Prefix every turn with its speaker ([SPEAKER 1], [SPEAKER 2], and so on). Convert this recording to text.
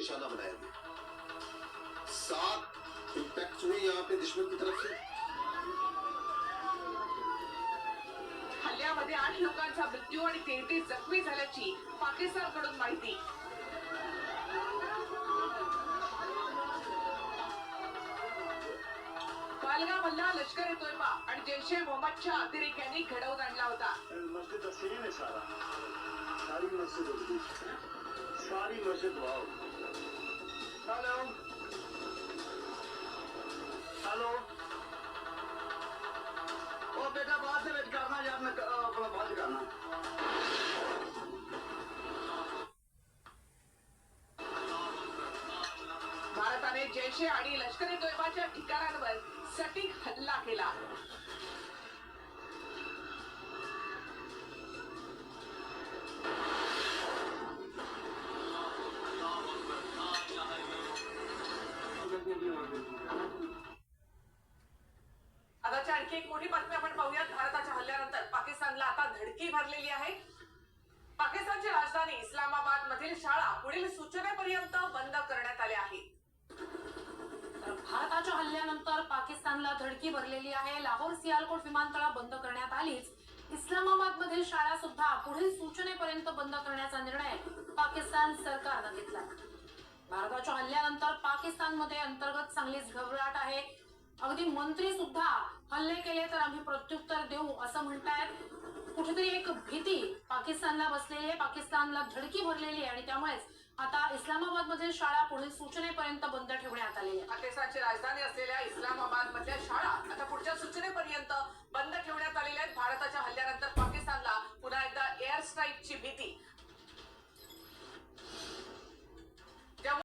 [SPEAKER 1] निशाना बनाया गया सात इम्पैक्ट हुए यहाँ पे दुश्मन की तरफ से।
[SPEAKER 2] हल्ल्यामध्ये आठ लोकांचा मृत्यू आणि तेहतीस जखमी झाल्याची पाकिस्तानकडून माहिती. हल्ला लष्कर ए तोयबा आणि जैश ए मोहम्मदच्या अतिरेक्यांनी घडवून आणला होता.
[SPEAKER 3] मस्जिद सारा. सारी मस्जिद सारी मस्जिद वाओ हेलो हेलो ओ बेटा बाद से वेट करना यार मैं अ, अपना बात करना
[SPEAKER 2] भारताने जैश ए आणि लष्कर ए तोयबाच्या ठिकाणांवर आणखी एक मोठी बातमी आपण पाहूयात. भारताच्या हल्ल्यानंतर पाकिस्तानला आता धडकी भरलेली आहे. पाकिस्तानची राजधानी इस्लामाबाद मधील शाळा पुढील सूचनेपर्यंत बंद करण्यात आल्या आहेत.
[SPEAKER 4] तर भारताच्या हल्ल्यानंतर पाकिस्तानला धडकी भरलेली आहे. लाहोर सियालकोट विमानतळा बंद करण्यात आलीच. इस्लामाबाद मधील शाळा सुद्धा पुढील सूचनेपर्यंत बंद करण्याचा निर्णय पाकिस्तान सरकारनं घेतला. भारताच्या हल्ल्यानंतर पाकिस्तानमध्ये अंतर्गत चांगलीच घबराट आहे. अगदी मंत्री सुद्धा हल्ले केले तर आम्ही प्रत्युत्तर देऊ असं म्हणतायत. कुठेतरी एक भीती पाकिस्तानला बसलेली आहे. पाकिस्तानला धडकी भरलेली आहे आणि त्यामुळेच आता इस्लामाबाद मधील शाळा पुढील सूचनेपर्यंत बंद ठेवण्यात आलेली आहे.
[SPEAKER 2] पाकिस्तानची राजधानी असलेल्या इस्लामाबाद मधल्या शाळा आता पुढच्या सूचनेपर्यंत बंद ठेवण्यात आलेल्या आहेत. भारताच्या हल्ल्यानंतर पाकिस्तानला पुन्हा एकदा एअर स्ट्राईकची भीती.